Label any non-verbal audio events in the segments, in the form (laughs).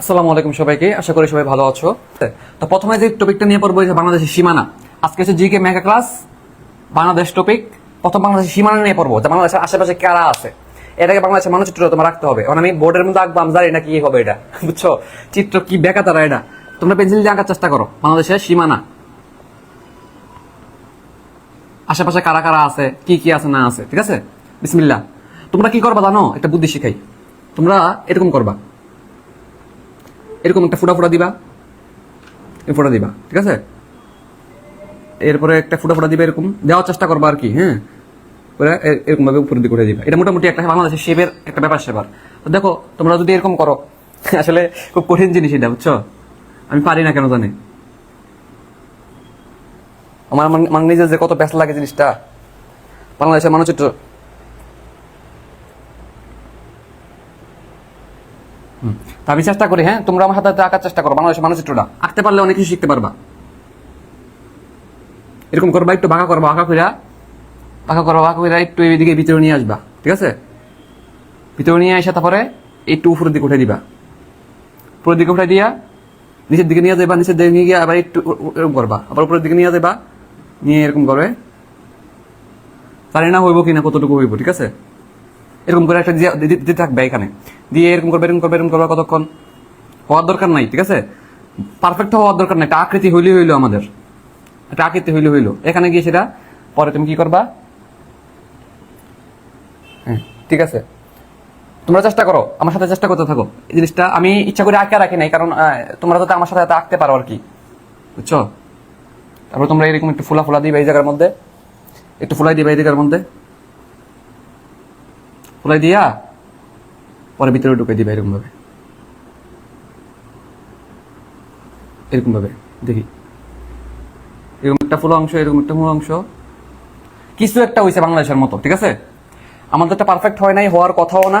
আসসালামু আলাইকুম সবাইকে, আশা করি সবাই ভালো আছো। তো প্রথমে যে টপিকটা নিয়ে পড়ব বাংলাদেশের সীমানা। আজকে হচ্ছে G K mega class, Bangladesh topic. প্রথম বাংলাদেশের সীমানা নিয়ে পড়ব, যে বাংলাদেশের আশেপাশে কারা আছে। এটাকে বাংলাদেশের মানচিত্র তোমার রাখতে হবে কারণ আমি বোর্ডের মধ্যে আঁকবো, আমি জানি না কি হবে এটা, বুঝছ? চিত্র কি বেকা তারা, এটা। তোমরা পেন্সিল দিয়ে আঁকার চেষ্টা করো, বাংলাদেশের সীমানা। আশেপাশে কারা কারা আছে, কি কি আছে, না আছে, ঠিক আছে? বিসমিল্লাহ। তোমরা কি করবা জানো? একটা বুদ্ধি শিখাই। তোমরা এরকম করবা। এরকম একটা ফুটা ফুটা দিবা। ফুটা দিবা, ঠিক আছে? এরপরে একটা ফুটা ফুটা দিবা এরকম। দেওয়ার চেষ্টা করবা আর কি হ্যাঁ? এরকম ভাবে উপর দিকে দিবা। এটা মোটামুটি একটা বাংলাদেশের শেপের একটা ব্যাপার সেবার। দেখো, তোমরা যদি এরকম করো, (laughs) আসলে খুব কঠিন জিনিস এটা, বুঝছ? আমি পারি না কেন জানি? আমার মানে নিজের যে কত ব্যস্ত লাগে জিনিসটা, বাংলাদেশের মানচিত্র। হুম। আমি চেষ্টা করি হ্যাঁ? তোমরা আমার হাতে আঁকার চেষ্টা করো, বাংলাদেশের মানচিত্রটা আঁকতে পারলে অনেক কিছু শিখতে পারবা। এরকম করবা, একটু বাঁকা করবা, বাঁকা কইরা, বাঁকা করবা, বাঁকা কইরা একটু এইদিকে ভিতরে নিয়ে আসবা, ঠিক আছে? ভিতরে নিয়ে এসে তারপরে একটু উপরের দিকে উঠে দিবা। উপরের দিকে উঠে দিয়া নিচের দিকে নিয়ে যাবা নিচের দিকে নিয়ে গিয়ে আবার একটু এরকম করবা। আবার উপরের দিকে নিয়ে যাবা নিয়ে এরকম করবে জানি না হইব কিনা, কতটুকু হইব, ঠিক আছে? এরকম করে একটা দিতে থাকবে এখানে। দিয়ে এরকম করবে এরকম করবে এরকম করবে কতক্ষণ? হওয়ার দরকার নাই, ঠিক আছে? পারফেক্ট হওয়ার দরকার নাই, একটা আকৃতি হইলে হইল আমাদের। একটা আকৃতি হইলে হইল। এখানে গিয়ে সেটা, পরে তুমি কি করবা? হ্যাঁ ঠিক আছে। তোমরা চেষ্টা করো, আমার সাথে চেষ্টা করতে থাকো। এই জিনিসটা আমি ইচ্ছা করে আঁকা রাখি নাই, কারণ তোমরা যাতে আমার সাথে আঁকতে পারো আর কি। বুঝছ? তারপর তোমরা এরকম একটু ফুলা ফুলা দিবে এই জায়গার মধ্যে। একটু ফুলাই দিবে এই জায়গার মধ্যে। ফুলাই দিয়া পরে ভিতরে ঢুকে দিবে এরকম ভাবে এরকম ভাবে দেখি। এরকম একটা ফুল অংশ, এরকম একটা মূল অংশ। কিছু একটা হয়েছে বাংলাদেশের মতো, ঠিক আছে? আমাদেরটা পারফেক্ট হয় নাই, হওয়ার কথাও না,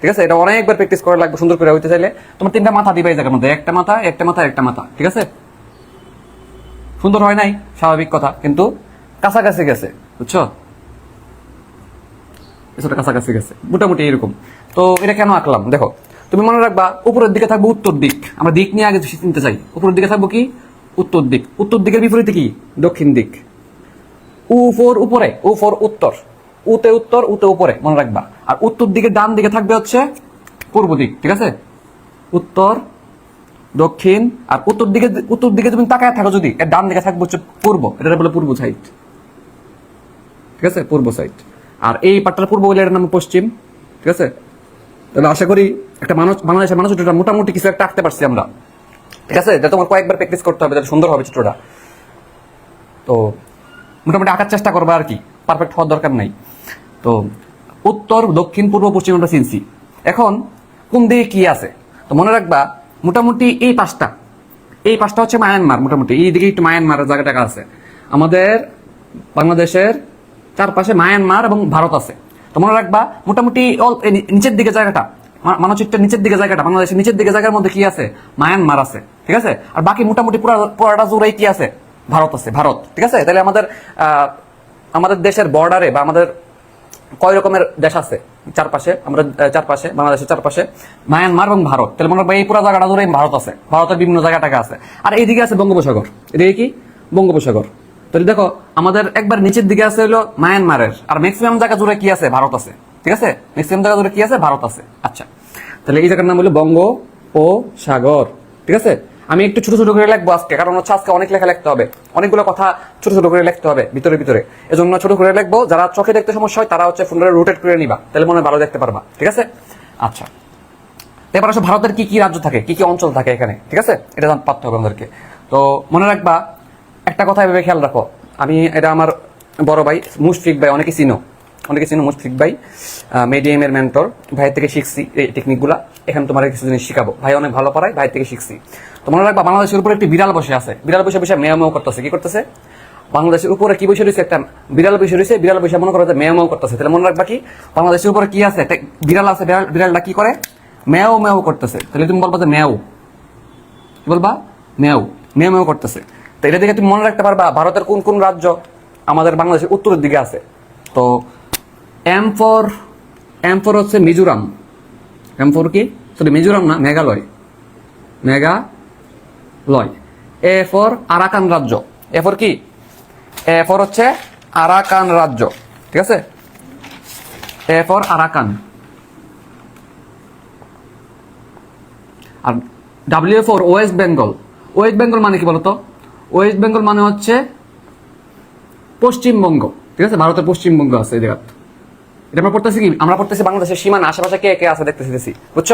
ঠিক আছে? এটা অনেকবার প্র্যাকটিস করা লাগবে, সুন্দর করে হইতে চাইলে। তোমার তিনটা মাথা দিবে এই জায়গার মধ্যে, একটা মাথা একটা মাথা একটা মাথা, ঠিক আছে? সুন্দর হয় নাই? স্বাভাবিক কথা, কিন্তু কাছাকাছি গেছে, বুঝছ? কিছুটা কাছাকাছি গেছে। মোটামুটি এরকম তো এটা কেন আঁকলাম? দেখো, তুমি মনে রাখবা, উপরের দিকে থাকব উত্তর দিক। আমরা দিক নিয়ে আগে চিনতে চাই। উপরের দিকে থাকব কি? উত্তর দিক। উত্তর দিকের বিপরীতে কি? দক্ষিণ দিক। উ ফোর উপরে, উ ফোর উত্তর। উতে উত্তর, উতে উপরে, মনে রাখবা। আর উত্তর দিকে ডান দিকে থাকবে হচ্ছে পূর্ব দিক, ঠিক আছে? উত্তর, দক্ষিণ, আর উত্তর দিকে উত্তর দিকে তুমি তাকায় থাকো যদি ডান দিকে থাকবে হচ্ছে পূর্ব। এটা বলে পূর্ব সাইড ঠিক আছে? পূর্ব সাইড আর এই পাটটার পূর্ব বলে এটার নাম পশ্চিম, ঠিক আছে? তাহলে আশা করি একটা মানুষ, বাংলাদেশের মানুষ চিত্রটা মোটামুটি কিছু একটা আঁকতে পারছি আমরা। ঠিক আছে? এটা তোমার কয়েকবার প্র্যাকটিস করতে হবে যাতে সুন্দর হবে চিত্রটা। তো মোটামুটি আঁকার চেষ্টা করবে আর কি পারফেক্ট হওয়ার দরকার নাই। তো উত্তর, দক্ষিণ, পূর্ব, পশ্চিম আমরা চিনছি। এখন কোন দিকে কি আছে? তো মনে রাখবা, মোটামুটি এই পাঁচটা এই পাঁচটা হচ্ছে মায়ানমার মোটামুটি। এই দিকে একটু মায়ানমারের জায়গাটা আছে। আমাদের বাংলাদেশের চারপাশে মায়ানমার এবং ভারত আছে। তো মনে রাখবা, মোটামুটি নিচের দিকে জায়গাটা মানচিত্রের নিচের দিকে জায়গাটা, বাংলাদেশের নিচের দিকে জায়গার মধ্যে কি আছে? মায়ানমার আছে, ঠিক আছে? আর বাকি মোটামুটি পুরা পুরাটা কি আছে? ভারত আছে, ভারত, ঠিক আছে? তাহলে আমাদের আমাদের দেশের বর্ডারে বা আমাদের কয় রকমের দেশ আছে? চারপাশে, আমরা চারপাশে, বাংলাদেশের চারপাশে, মায়ানমার এবং ভারত। তাহলে মনে রাখবা, এই পুরো জায়গাটা জুড়ে ভারত আছে। ভারতের বিভিন্ন জায়গাটাকে আছে। আর এইদিকে আছে বঙ্গোপসাগর। এদিকে কি? বঙ্গোপসাগর। তাহলে দেখো, আমাদের একবার নিচের দিকে আছে হলো মায়ানমারের। আর ম্যাক্সিমাম জায়গা জুড়ে কি আছে? ভারত আছে। ঠিক আছে? ম্যাক্সিমাম জায়গা জুড়ে কি আছে? ভারত আছে। আচ্ছা। তাহলে এই জায়গার নাম হলো বঙ্গ ও সাগর। ঠিক আছে? আমি একটু ছোট ছোট করে লিখব আজকে, কারণ হচ্ছে আজকে অনেক লেখা লিখতে হবে। অনেকগুলো কথা ছোট ছোট করে লিখতে হবে, ভিতরে ভিতরে। এজন্য ছোট করে লিখব, যারা চোখে দেখতে সমস্যা হয়, তারা হচ্ছে ফোনটা রোটেট করে নিবা, তাহলে মনে ভালো দেখতে পারবা। ঠিক আছে? আচ্ছা। এবার আসো, ভারতের কি কি রাজ্য থাকে? কি কি অঞ্চল থাকে এখানে? ঠিক আছে? এটা পারতে হবে আমাদেরকে তো মনে রাখবা একটা কথা ভেবে খেয়াল রাখো। আমি, এটা আমার বড় ভাই, মুশফিক ভাই, অনেকে চিনো। অনেকে চিনো মুশফিক ভাই মিডিয়াম এর মেন্টর ভাইয়ের থেকে শিখছি এই টেকনিকগুলা এখানে তোমার কিছু জিনিস শিখাবো। ভাই অনেক ভালো পড়ায়, ভাইয়ের থেকে শিখছি। তো মনে রাখবা, বাংলাদেশের উপরে একটি বিড়াল বসে আছে। বিড়াল বসে বসে মেয়া মেয় করতেছে। কি করতেছে? বাংলাদেশের উপরে কি বসে রয়েছে? একটা বিড়াল বসে রয়েছে। বিড়াল বসে মনে করো যে মেয়া করতেছে। তাহলে মনে রাখবা কি, বাংলাদেশের উপরে কি আছে? একটা বিড়াল আছে, বিড়াল, বিড়ালটা কি করে? মেয়াও ম্যাও করতেছে। তাহলে তুমি বলবা যে ম্যাও। কি বলবা? ম্যাও। ম্যাও ম্যাও করতেছে। তো এটা দেখে তুমি মনে রাখতে পারবা, ভারতের কোন কোন রাজ্য আমাদের বাংলাদেশের উত্তরের দিকে আছে। তো এম ফর এম ফর হচ্ছে মিজোরাম। এম ফর কি? সরি মিজোরাম না, Meghalaya. Meghalaya. A for Arakan রাজ্য। এ ফর কি? এ ফর হচ্ছে আরাকান রাজ্য। ঠিক আছে? A for Arakan. R W for West Bengal West Bengal মানে কি বলতো? ওয়েস্ট বেঙ্গল মানে হচ্ছে পশ্চিমবঙ্গ। ঠিক আছে? ভারতের পশ্চিমবঙ্গ আছে এই জায়গাত এটা আমরা পড়তেছি কি? আমরা পড়তেছি বাংলাদেশের সীমানা, আশেপাশে কে কে আছে দেখতেছি বুঝছ?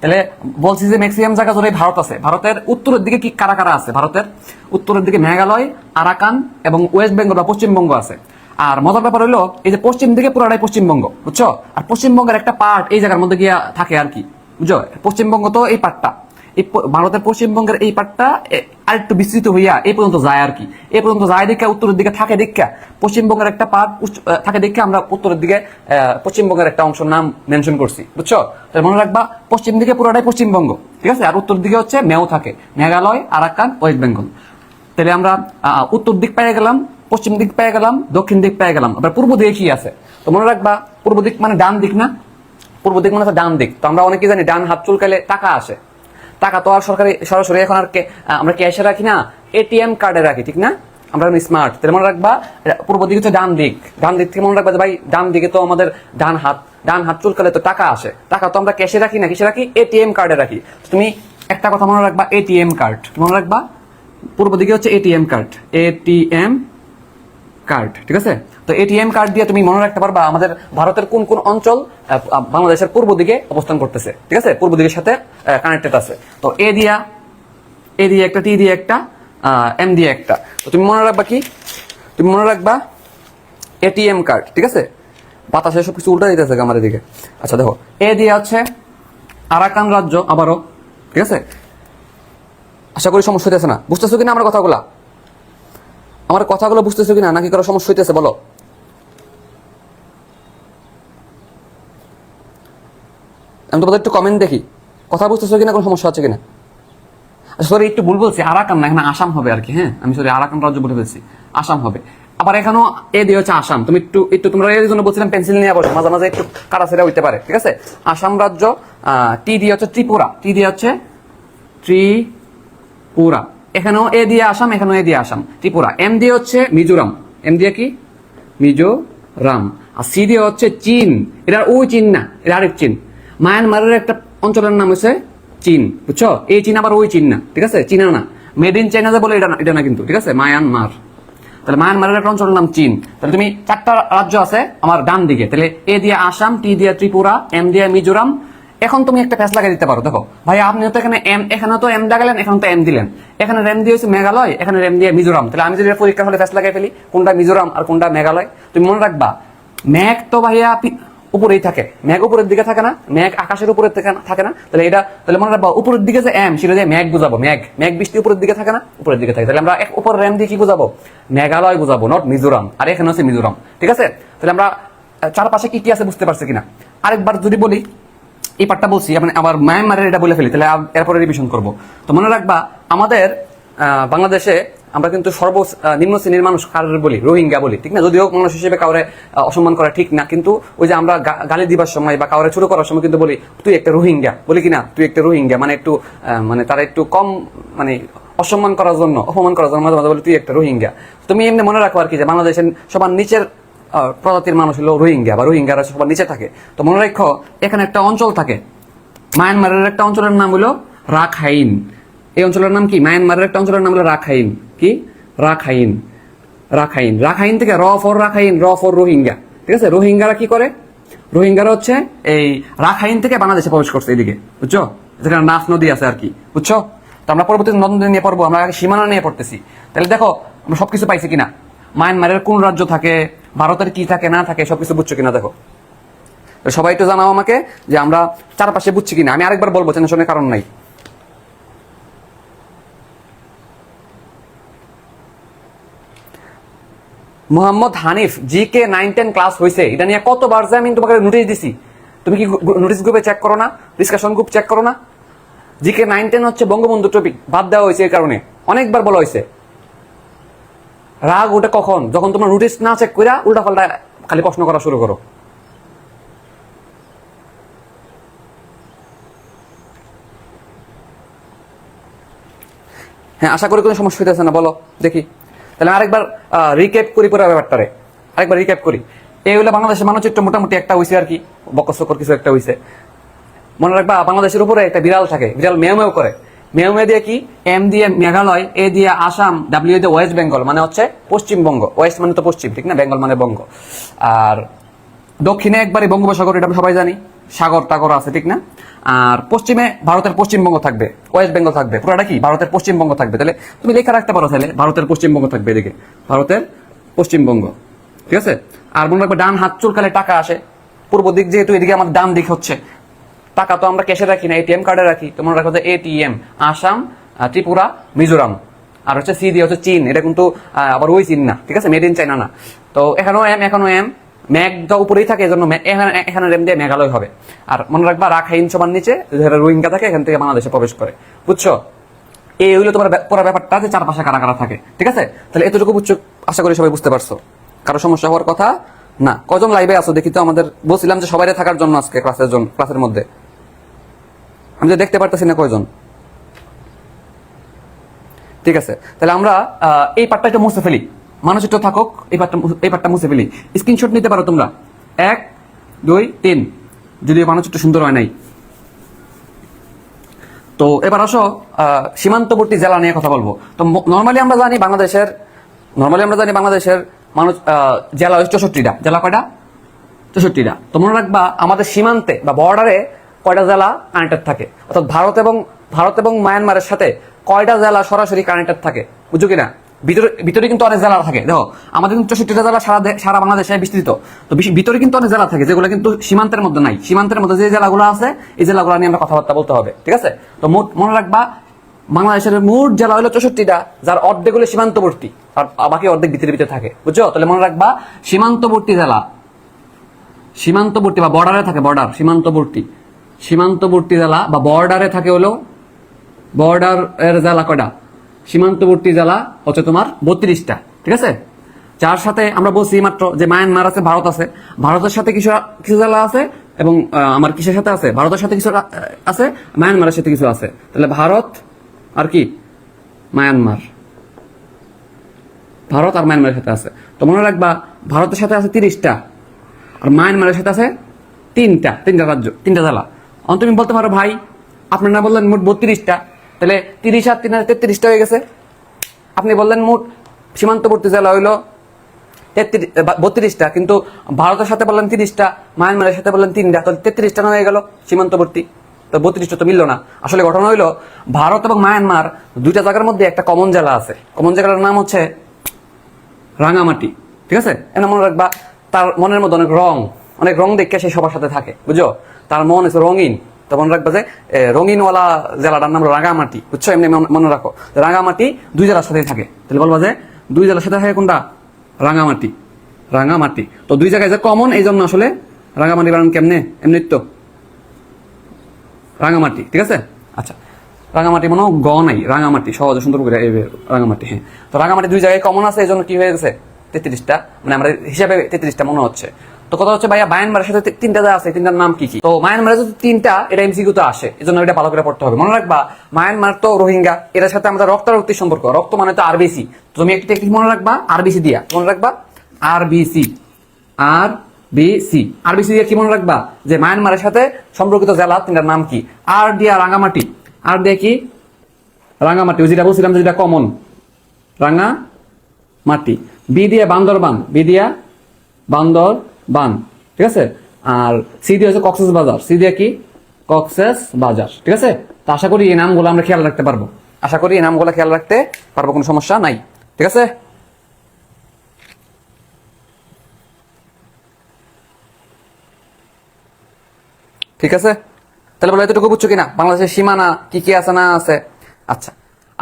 তাহলে বলছি যে ম্যাক্সিমাম জায়গা জুড়ে ভারত আছে। ভারতের উত্তরের দিকে কি কারা কারা আছে? ভারতের উত্তরের দিকে মেঘালয়, আরাকান এবং ওয়েস্ট বেঙ্গল বা পশ্চিমবঙ্গ আছে। আর মজার ব্যাপার হলো, এই যে পশ্চিম দিকে পুরোটাই পশ্চিমবঙ্গ, বুঝছ? আর পশ্চিমবঙ্গের একটা পার্ট এই জায়গার মধ্যে গিয়া থাকে আর কি, বুঝছ? পশ্চিমবঙ্গ তো এই পার্টটা এই ভারতের পশ্চিমবঙ্গের এই পার্টটা এ- আরেকটু বিস্তৃত হইয়া এই পর্যন্ত যায় আর কি। এই পর্যন্ত যায় দেখে উত্তরের দিকে থাকে দেখা পশ্চিমবঙ্গের একটা পার্ট থাকে দেখে আমরা উত্তরের দিকে পশ্চিমবঙ্গের একটা অংশ নাম মেনশন করছি। বুঝছ? তাহলে মনে রাখবা, পশ্চিম দিকে পুরোটাই পশ্চিমবঙ্গ, ঠিক আছে? আর উত্তর দিকে হচ্ছে মেও থাকে। মেঘালয়, আরাকান, ওয়েস্ট বেঙ্গল। তাহলে আমরা উত্তর দিক পেয়ে গেলাম, পশ্চিম দিক পেয়ে গেলাম, দক্ষিণ দিক পেয়ে গেলাম। আবার পূর্ব দিকে কি আছে? তো মনে রাখবা, পূর্ব দিক মানে ডান দিক না? পূর্ব দিক মানে ডান দিক। তো আমরা অনেকেই জানি, ডান হাত চুলকালে টাকা আসে। টাকা তো আর সরকারি সরাসরি এখন আর আমরা ক্যাশে রাখি না এটিএম কার্ডে রাখি, ঠিক না? আমরা স্মার্ট তাহলে মনে রাখবা পূর্ব দিকে হচ্ছে ডান দিক ডান দিক থেকে মনে রাখবা যে ভাই, ডান দিকে তো আমাদের ডান হাত ডান হাত চুলকালে তো টাকা আসে। টাকা তো আমরা ক্যাশে রাখি না কিসে রাখি এটিএম কার্ডে রাখি। তুমি একটা কথা মনে রাখবা এটিএম কার্ড মনে রাখবা, পূর্ব দিকে হচ্ছে এটিএম কার্ড এটিএম কার্ড ঠিক আছে? তো এটিএম কার্ড দিয়ে তুমি মনে রাখতে পারবা আমাদের ভারতের কোন কোন অঞ্চল বাংলাদেশের পূর্ব দিকে অবস্থান করতেছে, ঠিক আছে? পূর্ব দিকের সাথে কানেক্টেড আছে। তো এ দিয়া এ দিয়ে একটা টি দিয়ে একটা এম দিয়ে একটা। তো তুমি মনে রাখবা কি? তুমি মনে রাখবা এটিএম কার্ড ঠিক আছে? বাতাসে সব কিছু উল্টা দিতেছে আমার এদিকে আচ্ছা দেখো এ দিয়ে হচ্ছে আরাকান রাজ্য আবারও, ঠিক আছে? আশা করি সমস্যা হইতেছে না। বুঝতেছো কিনা আমার কথাগুলা? আমার কথাগুলো বুঝতেছো কিনা? নাকি কারও সমস্যা হইতেছে? বলো। আমি তোমাদের একটু কমেন্ট দেখি। কথা বুঝতেছো কিনা, কোনো সমস্যা আছে কিনা? সরি একটু ভুল বলছি, আরাকান না, এখানে আসাম হবে আর কি হ্যাঁ? আমি সরি আরাকান রাজ্য বলে ফেলছি, আসাম হবে। আবার এখানেও এ দিয়ে হচ্ছে আসাম, তুমি একটু একটু তোমরা এর জন্য বলছিলাম পেন্সিল নিয়ে বসো, মাঝে মাঝে একটু কাটা সেরা হইতে পারে, ঠিক আছে? আসাম রাজ্য টি দিয়ে হচ্ছে ত্রিপুরা টি দিয়ে হচ্ছে ত্রিপুরা। এখানেও এ দিয়ে আসাম, এখানেও এ দিয়ে আসাম, ত্রিপুরা। এম দিয়ে হচ্ছে মিজোরাম এম দিয়ে কি? মিজোরাম। আর সি দিয়ে হচ্ছে চীন এটা ওই চীন না এটা আরেক চীন। মায়ানমারের একটা অঞ্চলের নাম হচ্ছে চীন, বুঝছ? এই চীন আবার ওই চীন না, ঠিক আছে? চীনা না। মেড ইন চাইনা যে বলে এটা এটা না কিন্তু, ঠিক আছে? মায়ানমার তাহলে মায়ানমারের একটা অঞ্চলের নাম চীন। তাহলে তুমি চারটা রাজ্য আছে আমার ডান দিকে। তাহলে এ দিয়ে আসাম, টি দিয়ে ত্রিপুরা, এম দিয়ে মিজোরাম। এখন তুমি একটা ফ্যাস লাগিয়ে দিতে পারো, দেখো। ভাই আপনি তো এখানে এম এখানে তো এম লাগালেন এখানে তো এম দিলেন। এখানে রেম দিয়ে হচ্ছে মেঘালয়, এখানে রেম দিয়ে মিজোরাম। তাহলে আমি যদি পরীক্ষা হলে ফ্যাস লাগাই ফেলি, কোনটা মিজোরাম আর কোনটা মেঘালয়? তুমি মনে রাখবা, মেঘ তো ভাইয়া উপরেই থাকে। মেঘ উপরের দিকে থাকে না মেঘ আকাশের উপরে থাকে না- তাহলে এটা তাহলে মনে রাখবা, উপরের দিকে যে এম সেটা দিয়ে মেঘ বুঝাবো। মেঘ মেঘ বৃষ্টি উপরের দিকে থাকে না, উপরের দিকে থাকে। তাহলে আমরা এক উপর র্যাম দিয়ে কি বুঝাবো? মেঘালয় বুঝাবো নট মিজোরাম। আর এখানে হচ্ছে মিজোরাম। ঠিক আছে? তাহলে আমরা চারপাশে কি কি আছে বুঝতে পারছি কিনা? আরেকবার যদি বলি, এই পার্টটা বলছি মানে আবার মায়ানমারের এটা বলে ফেলি, তাহলে এরপরে রিভিশন করব। তো মনে রাখবা, আমাদের বাংলাদেশে আমরা কিন্তু সর্ব নিম্ন শ্রেণির মানুষ কারোর বলি, রোহিঙ্গা বলি, ঠিক না? যদিও মানুষ হিসেবে কাউরে অসম্মান করা ঠিক না, কিন্তু ওই যে আমরা গালি দিবার সময় বা কাউরে ছোট করার সময় কিন্তু বলি, তুই একটা রোহিঙ্গা বলি কিনা তুই একটা রোহিঙ্গা মানে একটু মানে তারা একটু কম মানে অসম্মান করার জন্য, অপমান করার জন্য মাঝে মাঝে বলি, তুই একটা রোহিঙ্গা তুমি এমনি মনে রাখো আর কি যে বাংলাদেশের সবার নিচের প্রজাতির মানুষ হলো রোহিঙ্গা বা রোহিঙ্গারা সবার নিচে থাকে। তো মনে রাখো, এখানে একটা অঞ্চল থাকে, মায়ানমারের একটা অঞ্চলের নাম হলো রাখাইন। এই অঞ্চলের নাম কি? মায়ানমারের একটা অঞ্চলের নাম হলো রাখাইন। কি? রাখাইন। রাখাইন। রাখাইন থেকে R for Rakhine, R for Rohingya. ঠিক আছে? রোহিঙ্গারা কি করে? রোহিঙ্গারা হচ্ছে এই রাখাইন থেকে বাংলাদেশে প্রবেশ করছে এদিকে। বুঝছ? যেখানে নাফ নদী আছে আর কি। বুঝছ? তো আমরা পরবর্তী নদী নিয়ে পড়ব, আমরা আগে সীমানা নিয়ে পড়তেছি। তাহলে দেখো, আমরা সবকিছু পাইছি কিনা? মায়ানমারের কোন রাজ্য থাকে? ভারতের কি থাকে, না থাকে, সবকিছু বুঝছ কিনা দেখো? সবাই একটু জানাও আমাকে যে আমরা চারপাশে বুঝছি কিনা। আমি আরেকবার বলব টেনশনের কারণ নাই। Mohammad Hanif G K nine ten class হয়েছে এটা নিয়ে কতবার যে আমি তোমাকে নোটিশ দিছি। তুমি কি নোটিশ গ্রুপে চেক করো না? ডিসকাশন গ্রুপ চেক করো না? জি কে নাইন টেন হচ্ছে বঙ্গবন্ধু টপিক বাদ দেওয়া হয়েছে এই কারণে। অনেকবার বলা হয়েছে। রাগ ওটা কখন? যখন তোমার নোটিশ না চেক কইরা উল্টা পাল্টা খালি প্রশ্ন করা শুরু করো। হ্যাঁ আশা করি কোনো সমস্যা হইতেছে না, বলো, দেখি। তাহলে আরেকবার রিক্যাপ করি পুরো ব্যাপারটারে। আরেকবার রিক্যাপ করি। এই হলো বাংলাদেশের মানচিত্র মোটামুটি একটা হইছে আর কি বকসকর কিছু একটা হইছে। মনে রাখবা, বাংলাদেশের উপরে একটা বিড়াল থাকে, বিড়াল মেয় মেয় করে। মেয় মেয় দিয়ে কি? এম দিয়ে মেঘালয়, এ দিয়ে আসাম ডাব্লিউ দিয়ে ওয়েস্ট বেঙ্গল মানে হচ্ছে পশ্চিমবঙ্গ। ওয়েস্ট মানে তো পশ্চিম, ঠিক না? বেঙ্গল মানে বঙ্গ। আর দক্ষিণে একবারে বঙ্গোপসাগর, এটা আমরা সবাই জানি। সাগর টাগর আছে, ঠিক না? আর পশ্চিমে ভারতের পশ্চিমবঙ্গ থাকবে, ওয়েস্ট বেঙ্গল থাকবে, পুরোটা কি? ভারতের পশ্চিমবঙ্গ থাকবে। তাহলে তুমি লেখা রাখতে পারো তাহলে, ভারতের পশ্চিমবঙ্গ থাকবে এদিকে। ভারতের পশ্চিমবঙ্গ, ঠিক আছে? আর মনে রাখবে ডান হাত চুলকালে টাকা আসে। পূর্ব দিক যেহেতু এদিকে আমাদের ডান দিক হচ্ছে। টাকা তো আমরা ক্যাশে রাখি না এটিএম কার্ডে রাখি। তো মনে রাখো এটিএম আসাম ত্রিপুরা, মিজোরাম। আর হচ্ছে সি দিয়ে হচ্ছে চীন। এটা কিন্তু আবার ওই চীন না, ঠিক আছে? মেড ইন চাইনা না। তো এখানেও এম এখনও এম ম্যাগটা উপরেই থাকে, এজন্য এখানে এম দিয়ে মেঘালয় হবে। আর মনে রাখবা, রাখাইন সমান নিচে রোহিঙ্গা থাকে, এখান থেকে বাংলাদেশে প্রবেশ করে। বুঝছ? এই হইল তোমার পুরো ব্যাপারটা যে চারপাশে কারা কারা থাকে, ঠিক আছে? তাহলে এতটুকু বুঝছ, আশা করি সবাই বুঝতে পারছ। কারও সমস্যা হওয়ার কথা না। কজন লাইভে আছো দেখি তো আমাদের, বলছিলাম যে সবাই থাকার জন্য আজকে ক্লাসের জন্য ক্লাসের মধ্যে। আমি তো দেখতে পারতেছি না কয়জন। ঠিক আছে? তাহলে আমরা এই পার্টটা একটু মুছে ফেলি। মানচিত্র থাকুক, এই পার্টটা এই পার্টটা মুছে ফেলি। স্ক্রিনশট নিতে পারো তোমরা। এক, দুই, তিন। যদিও মানচিত্র সুন্দর হয় নাই। তো এবার আসো সীমান্তবর্তী জেলা নিয়ে কথা বলব। তো নর্মালি আমরা জানি বাংলাদেশের নর্মালি আমরা জানি বাংলাদেশের মানুষ জেলা হচ্ছে চৌষট্টিটা। জেলা কয়টা? চৌষট্টিটা। তো মনে রাখবা, আমাদের সীমান্তে বা বর্ডারে কয়টা জেলা কানেক্টেড থাকে? অর্থাৎ ভারত এবং ভারত এবং মায়ানমারের সাথে কয়টা জেলা সরাসরি কানেক্টেড থাকে? বুঝো কিনা? ভিতরে ভিতরে কিন্তু অনেক জেলা থাকে। দেখো, আমাদের কিন্তু চৌষট্টিটা জেলা সারা সারা বাংলাদেশে বিস্তৃত। তো ভিতরে কিন্তু অনেক জেলা থাকে, যেগুলো কিন্তু সীমান্তের মধ্যে নাই। সীমান্তের মধ্যে যে জেলাগুলো আছে, এই জেলাগুলো নিয়ে আমরা কথাবার্তা বলতে হবে, ঠিক আছে? তো মোট মনে রাখবা, বাংলাদেশের মোট জেলা হলো চৌষট্টিটা, যার অর্ধেক হলো সীমান্তবর্তী, আর বাকি অর্ধেক ভিতরে ভিতরে থাকে, বুঝছ? তাহলে মনে রাখবা, সীমান্তবর্তী জেলা সীমান্তবর্তী বা বর্ডারে থাকে বর্ডার সীমান্তবর্তী। সীমান্তবর্তী জেলা বা বর্ডারে থাকে হলো বর্ডার এর জেলা কয়টা? সীমান্তবর্তী জেলা হচ্ছে তোমার বত্রিশটা, ঠিক আছে? যার সাথে আমরা বলছি মাত্র যে মায়ানমার আছে, ভারত আছে। ভারতের সাথে কিছু কিছু জেলা আছে এবং আমার কিসের সাথে আছে? ভারতের সাথে কিছু আছে, মায়ানমারের সাথে কিছু আছে। তাহলে ভারত আর কি? মায়ানমার। ভারত আর মায়ানমারের সাথে আছে। তো মনে রাখবা, ভারতের সাথে আছে তিরিশটা আর মায়ানমারের সাথে আছে তিনটা তিনটা রাজ্য, তিনটা জেলা। অন তুমি বলতে পারো ভাই আপনি না বললেন মোট বত্রিশটা। তাহলে তিরিশ আর তিন হাজার তেত্রিশটা হয়ে গেছে। আপনি বললেন মোট সীমান্তবর্তী জেলা হইল তেত্রিশ বত্রিশটা, কিন্তু ভারতের সাথে বললেন তিরিশটা, মায়ানমারের সাথে বললেন তিনটা, তাহলে তেত্রিশটা না হয়ে গেল সীমান্তবর্তী। তো বত্রিশটা তো মিললো না। আসলে ঘটনা হইল, ভারত এবং মায়ানমার দুইটা জায়গার মধ্যে একটা কমন জেলা আছে। কমন জেলার নাম হচ্ছে রাঙামাটি, ঠিক আছে? এমন মনে রাখবা, তার মনের মধ্যে অনেক রং অনেক রং দেখে সে সবার সাথে থাকে, বুঝছ? তার মন হচ্ছে রঙিন। তো মনে রাখবা যে রঙিনওয়ালা জেলাটার নাম রাঙামাটি, বুঝছ? এমনি মনে- রাখো। রাঙামাটি দুই জেলার সাথে থাকে। তাহলে বলবা যে, দুই জেলার সাথে থাকে কোনটা? রাঙামাটি। রাঙামাটি। তো দুই জায়গায় যে কমন এই জন্য আসলে রাঙামাটি বানান কেমনে? এমনি তো। রাঙামাটি, ঠিক আছে? আচ্ছা। রাঙামাটি মনে গ নাই, রাঙামাটি। সহজে সুন্দর করে রাঙামাটি হ্যাঁ। তো রাঙামাটি দুই জায়গায় কমন আছে এই জন্য কি হয়ে গেছে? তেত্রিশটা। মানে আমরা হিসাবে তেত্রিশটা মনে হচ্ছে। তো কথা হচ্ছে ভাইয়া মায়ানমারের সাথে তিনটা যা আছে, তিনটার নাম কি কি? তো মায়ানমারের যদি তিনটা, এটা এমসিকিউ তো আসে এই জন্য এটা ভালো করে পড়তে হবে। মনে রাখবা, মায়ানমার তো রোহিঙ্গা, এটার সাথে আমাদের রক্তারক্তির সম্পর্ক। রক্ত মানে তো আরবিসি তুমি একটি টেকনিক মনে রাখবা আরবিসি দিয়া। মনে রাখবা আরবিসি আর বিসি দিয়ে কি মনে রাখবা? যে মায়ানমারের সাথে সম্পর্কিত জেলা, তিনটার নাম কি? আর দিয়া রাঙামাটি। আর দিয়ে কি? রাঙামাটি। যেটা বলছিলাম যেটা কমন রাঙা মাটি বি দিয়ে বান্দরবান। বি দিয়া বান্দরবান ঠিক আছে? আর সি দিয়ে হচ্ছে কক্সেস বাজার। সি দিয়ে কি? কক্সেস বাজার, ঠিক আছে? তো আশা করি এই নামগুলো আমরা খেয়াল রাখতে পারব। আশা করি এই নামগুলো খেয়াল রাখতে পারব, কোনো সমস্যা নাই। ঠিক আছে? ঠিক আছে? তাহলে বলো, এতটুকু বুঝছ কিনা? বাংলাদেশের সীমানা কি কি আছে না আছে? আচ্ছা।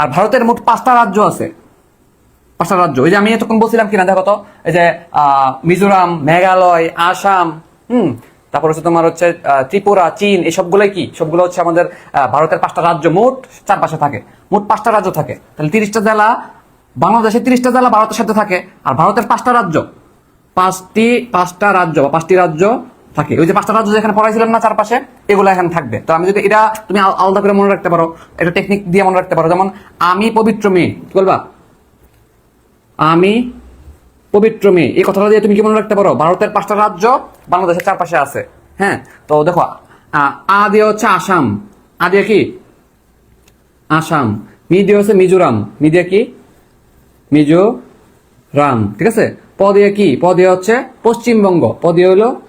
আর ভারতের মোট পাঁচটা রাজ্য আছে। পাঁচটা রাজ্য। ওই যে আমি এতক্ষণ বলছিলাম কিনা, দেখো তো, এই যে মিজোরাম, মেঘালয়, আসাম, হুম, তারপর হচ্ছে তোমার হচ্ছে ত্রিপুরা, চীন এই কি? সবগুলো হচ্ছে আমাদের ভারতের পাঁচটা রাজ্য মোট চারপাশে থাকে। মোট পাঁচটা রাজ্য থাকে। তাহলে তিরিশটা জেলা, বাংলাদেশের তিরিশটা জেলা ভারতের সাথে থাকে, আর ভারতের পাঁচটা রাজ্য। পাঁচটি, পাঁচটা রাজ্য বা পাঁচটি রাজ্য থাকে। ওই যে পাঁচটা রাজ্য যেখানে পড়াইছিলাম না চারপাশে, এগুলো এখানে থাকবে। তো আমি যদি এটা, তুমি আলাদা করে মনে রাখতে পারো, এটা টেকনিক দিয়ে মনে রাখতে পারো। যেমন, আমি পবিত্র মেয়ে, কি বলবা? আমি পবিত্র মেয়ে। এই কথাটা দিয়ে তুমি কি মনে রাখতে পারো? ভারতের পাঁচটা রাজ্য বাংলাদেশের চারপাশে আছে। হ্যাঁ? তো দেখো, আ- দিয়ে হচ্ছে আসাম। আ দিয়ে কি? আসাম। মি দিয়ে হচ্ছে মিজোরাম। মি দিয়ে কি? মিজোরাম। ঠিক আছে? প দিয়ে কি? প দিয়ে হচ্ছে পশ্চিমবঙ্গ। প দিয়ে হলো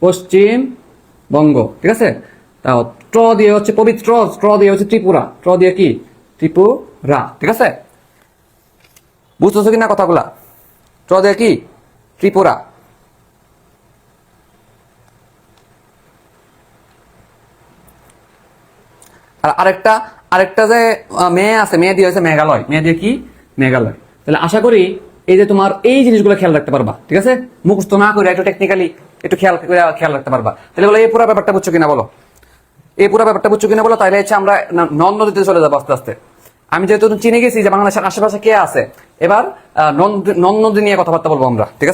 পশ্চিমবঙ্গ। ঠিক আছে? ট্র দিয়ে হচ্ছে পবিত্র। ট্র দিয়ে হচ্ছে ত্রিপুরা। ট্র দিয়ে কি? ত্রিপুরা। ঠিক আছে? বুঝতেছো কিনা কথাগুলা? ট্র দিয়ে কি ত্রিপুরা। আর আরেকটা আরেকটা যে মেয়ে আছে, মেয়ে দিয়ে হচ্ছে মেঘালয়। মেয়ে দিয়ে কি? মেঘালয়। তাহলে আশা করি এই যে তোমার এই জিনিসগুলো খেয়াল রাখতে পারবা, ঠিক আছে? মুখস্থ না করে একটু টেকনিক্যালি একটু খেয়াল খেয়াল রাখতে পারবা। তাহলে বলো, এই পুরো ব্যাপারটা বুঝছ কিনা বলো? এই পুরো ব্যাপারটা বুঝছ কিনা বলো? তাহলে হচ্ছে আমরা ন- নদ নদীতে চলে যাব আস্তে আস্তে। আমি যেহেতু চিনে গেছি যে বাংলাদেশের আশেপাশে কে আছে এবার আহ, নদ নদ নদী নিয়ে কথাবার্তা বলব আমরা ঠিক আছে?